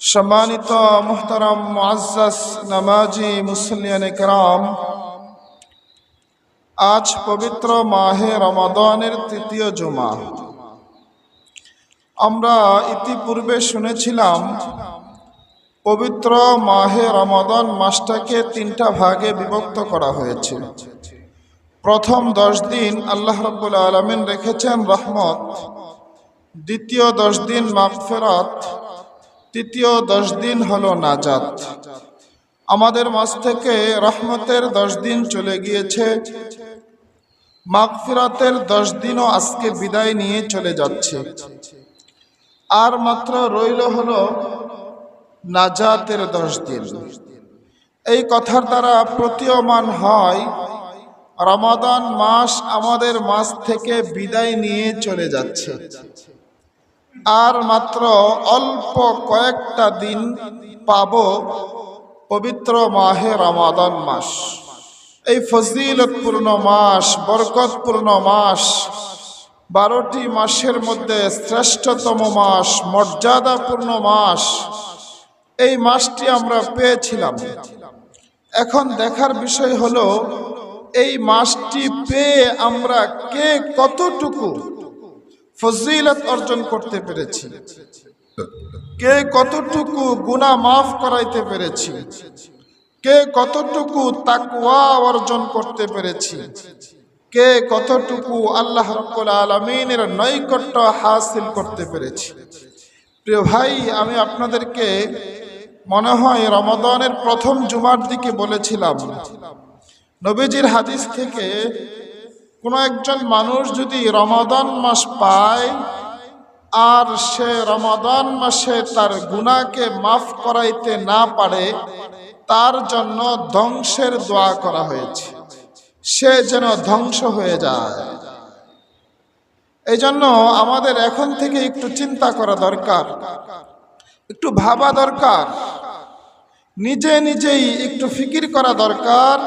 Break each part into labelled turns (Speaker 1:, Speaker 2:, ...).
Speaker 1: সম্মানিত মুহতারাম মুআজ্জাজ নামাজি মুসলিয়ান کرام আজ পবিত্র মাহে রমাদানের তৃতীয় জুমা আমরা ইতিপূর্বে শুনেছিলাম পবিত্র মাহে রমাদান মাসটাকে তিনটা ভাগে বিভক্ত করা হয়েছে প্রথম দশ দিন আল্লাহ রব্বুল আলমিন রেখেছেন রহমত দ্বিতীয় দশ দিন মাগফেরাত তৃতীয় দশ দিন হলো নাজাত। আমাদের মাস থেকে রহমতের দশ দিন চলে গিয়েছে। মাগফিরাতের দশ দিনও আজকে বিদায় নিয়ে চলে যাচ্ছে। আর মাত্র রইল হলো নাজাতের দশ দিন। এই কথার দ্বারা প্রতীয়মান হয়, রমাদান মাস আমাদের মাস থেকে বিদায় নিয়ে চলে যাচ্ছে। আর মাত্র অল্প কয়েকটা দিন পাব পবিত্র মাহে রমাদান মাস। এই ফজিলতপূর্ণ মাস, বরকতপূর্ণ মাস, বারোটি মাসের মধ্যে শ্রেষ্ঠতম মাস, মর্যাদাপূর্ণ মাস। এই মাসটি আমরা পেয়েছিলাম। এখন দেখার বিষয় হলো, এই মাসটি পেয়ে আমরা কে কতটুকু ফজিলত অর্জন করতে পেরেছি। কে কতটুকু গুনাহ মাফ করাইতে পেরেছি? কে কতটুকু তাকওয়া অর্জন করতে পেরেছি? কে কতটুকু আল্লাহ আলামিনের নৈকট্য হাসিল করতে পেরেছি? প্রিয় ভাই, আমি আপনাদেরকে মনে হয় রমাদানের প্রথম জুমার দিকে বলেছিলাম। নবীজির হাদিস থেকে কোনো একজন মানুষ যদি রমাদান মাস পায়, আর সে রমাদান মাসে তার গুণাকে মাফ করাইতে না পারে, তার জন্য ধ্বংসের দোয়া করা হয়েছে। সে যেন ধ্বংস হয়ে যায়। এই জন্য আমাদের এখন থেকে একটু চিন্তা করা দরকার, একটু ভাবা দরকার, নিজে নিজেই একটু ফিকির করা দরকার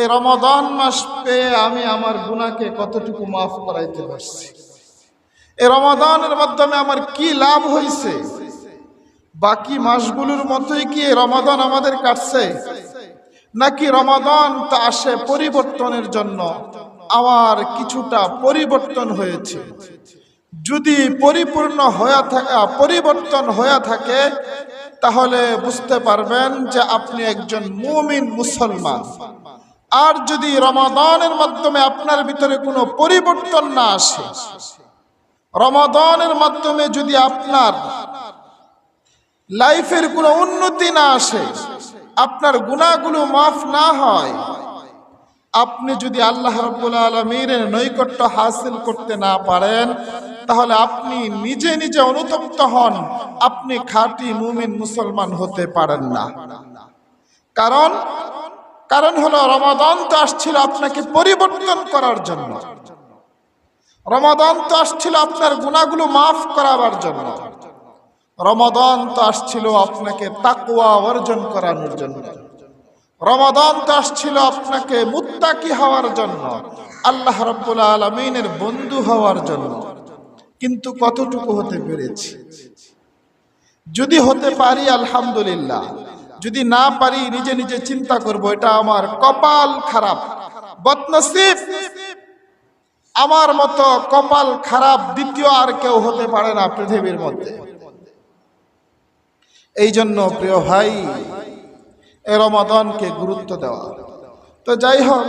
Speaker 1: এই রমাদান মাস পেয়ে আমি আমার গুণাকে কতটুকু মাফ করাইতে পারছি? এই রমাদানের মাধ্যমে আমার কি লাভ হয়েছে বাকি মাসগুলোর মতোই কি রমাদান আমাদের কাটছে? নাকি রমাদান তো আসে পরিবর্তনের জন্য? আমার কিছুটা পরিবর্তন হয়েছে। যদি পরিপূর্ণ হয়ে থাকা পরিবর্তন হয়ে থাকে, তাহলে বুঝতে পারবেন যে আপনি একজন মুমিন মুসলমান। আর যদি রমাদানের মাধ্যমে আপনার ভিতরে কোনো পরিবর্তন না আসে, রমাদানের মাধ্যমে যদি আপনার লাইফের কোনো উন্নতি না আসে, আপনার গুণাগুলো মাফ না হয়, আপনি যদি আল্লাহ রব্বুল আলমীর নৈকট্য হাসিল করতে না পারেন, তাহলে আপনি নিজে নিজে অনুতপ্ত হন, আপনি খাঁটি মুমিন মুসলমান হতে পারেন না। কারণ কারণ হলো রমাদান তো আসছিল আপনাকে পরিবর্তন করার জন্য। রমাদান তো আসছিল আপনার গুণাগুলো মাফ করাবার জন্য। রমাদান তো আসছিল আপনাকে তাকুয়া অর্জন করানোর জন্য। রমাদান তো আসছিল আপনাকে মুত্তাকি হওয়ার জন্য, আল্লাহ রব্বুল আলমিনের বন্ধু হওয়ার জন্য। কিন্তু কতটুকু হতে পেরেছি? যদি হতে পারি, আলহামদুলিল্লাহ। যদি না পারি, নিজে নিজে চিন্তা করব, এটা আমার কপাল খারাপ। বদনসিব! আমার মতো কপাল খারাপ দ্বিতীয় আর কেউ হতে পারে না পৃথিবীর মধ্যে। এই জন্য প্রিয় ভাই রমাদানকে গুরুত্ব দেওয়া। তো যাই হোক